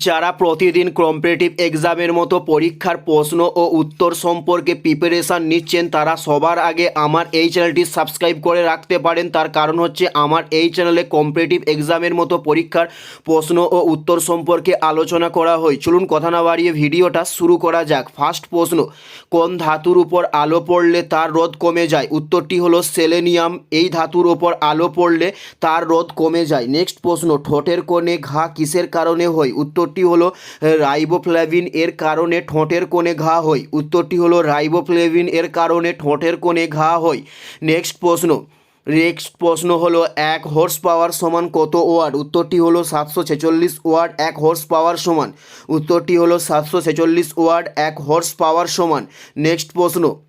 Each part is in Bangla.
যারা প্রতিদিন কম্পিটিটিভ এক্সামের মতো পরীক্ষার প্রশ্ন ও উত্তর সম্পর্কে প্রিপারেশান নিচ্ছেন, তারা সবার আগে আমার এই চ্যানেলটি সাবস্ক্রাইব করে রাখতে পারেন। তার কারণ হচ্ছে আমার এই চ্যানেলে কম্পিটিটিভ এক্সামের মতো পরীক্ষার প্রশ্ন ও উত্তর সম্পর্কে আলোচনা করা হয়। চলুন কথা না বাড়িয়ে ভিডিওটা শুরু করা যাক। ফার্স্ট প্রশ্ন, কোন ধাতুর উপর আলো পড়লে তার রোধ কমে যায়? উত্তরটি হলো সেলেনিয়াম এই ধাতুর ওপর আলো পড়লে তার রোধ কমে যায়। নেক্সট প্রশ্ন, ঠোঁটের কোণে ঘা কিসের কারণে হয়? উত্তরটি হলো রাইবোফ্লেভিন এর কারণে ঠোঁটের কোণে ঘা হয়। উত্তরটি হলো, রাইবোফ্লেভিন এর কারণে ঠোঁটের কোণে ঘা হয়। নেক্সট প্রশ্ন। নেক্সট প্রশ্ন হলো, এক হর্স পাওয়ার সমান কত ওয়াট? উত্তরটি হলো, সাতশো ছেচল্লিশ ওয়াট এক হর্স পাওয়ার সমান। উত্তরটি হলো, সাতশো ছেচল্লিশ ওয়াট এক হর্স পাওয়ার সমান। নেক্সট প্রশ্ন।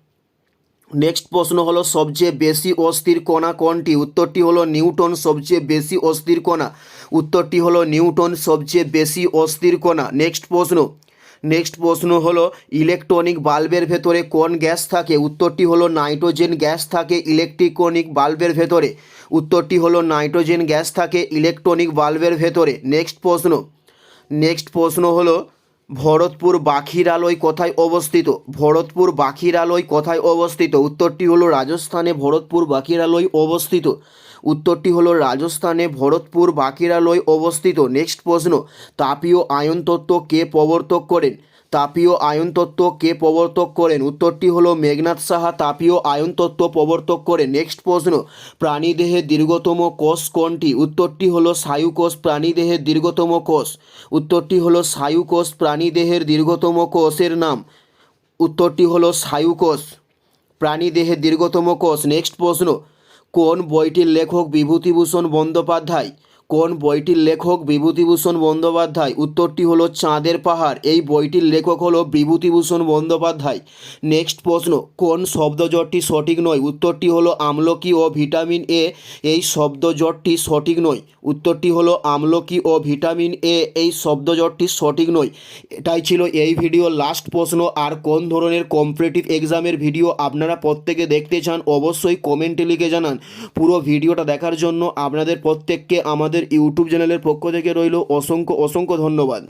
নেক্সট প্রশ্ন হলো, সবচেয়ে বেশি অস্থির কণা কোনটি? উত্তরটি হলো, নিউটন সবচেয়ে বেশি অস্থির কণা। উত্তরটি হলো, নিউটন সবচেয়ে বেশি অস্থির কণা। নেক্সট প্রশ্ন। নেক্সট প্রশ্ন হলো, ইলেকট্রনিক বাল্বের ভেতরে কোন গ্যাস থাকে? উত্তরটি হলো, নাইট্রোজেন গ্যাস থাকে ইলেকট্রিকনিক বাল্বের ভেতরে। উত্তরটি হলো, নাইট্রোজেন গ্যাস থাকে ইলেকট্রনিক বাল্বের ভেতরে। নেক্সট প্রশ্ন। নেক্সট প্রশ্ন হলো ভরতপুর বাখিরালয় কোথায় অবস্থিত? ভরতপুর বাখিরালয় কোথায় অবস্থিত? উত্তরটি হলো রাজস্থানে ভরতপুর বাখিরালয় অবস্থিত। উত্তরটি হলো রাজস্থানে ভরতপুর বাকিরালয় অবস্থিত। নেক্সট প্রশ্ন, তাপীয় আয়ন তত্ত্ব কে প্রবর্তক করেন? তাপীয় আয়ন তত্ত্ব কে প্রবর্তক করেন? উত্তরটি হলো মেঘনাথ সাহা, তাপীয় আয়ন তত্ত্ব প্রবর্তক করে। নেক্সট প্রশ্ন প্রাণীদেহের দীর্ঘতম কোষ কোনটি? উত্তরটি হলো স্নায়ুকোষ প্রাণীদেহের দীর্ঘতম কোষ। উত্তরটি হলো স্নায়ুকোষ প্রাণীদেহের দীর্ঘতম কোষের নাম। উত্তরটি হলো স্নায়ুকোষ প্রাণীদেহের দীর্ঘতম কোষ। নেক্সট প্রশ্ন, কোন বইটির লেখক বিভূতিভূষণ বন্দ্যোপাধ্যায়? কোন বইটির লেখক বিভূতিভূষণ বন্দ্যোপাধ্যায়? উত্তরটি হলো চাঁদের পাহাড়। এই বইটির লেখক হলো বিভূতিভূষণ বন্দ্যোপাধ্যায়। নেক্সট প্রশ্ন, কোন শব্দজটটি সঠিক নয়? উত্তরটি হলো আমলকি ও ভিটামিন এ। এই শব্দজটটি সঠিক নয়। উত্তরটি হলো আমলকি ও ভিটামিন এ। এই শব্দজটটি সঠিক নয়। এটাই ছিল এই ভিডিও। লাস্ট প্রশ্ন, আর কোন ধরনের কম্পিটিটিভ এক্সামের ভিডিও আপনারা প্রত্যেকে দেখতে চান, অবশ্যই কমেন্টে লিখে জানান। পুরো ভিডিওটা দেখার জন্য আপনাদের প্রত্যেককে আমাদের ইউটিউব চ্যানেলের পক্ষ থেকে রইল অসংখ্য অসংখ্য ধন্যবাদ।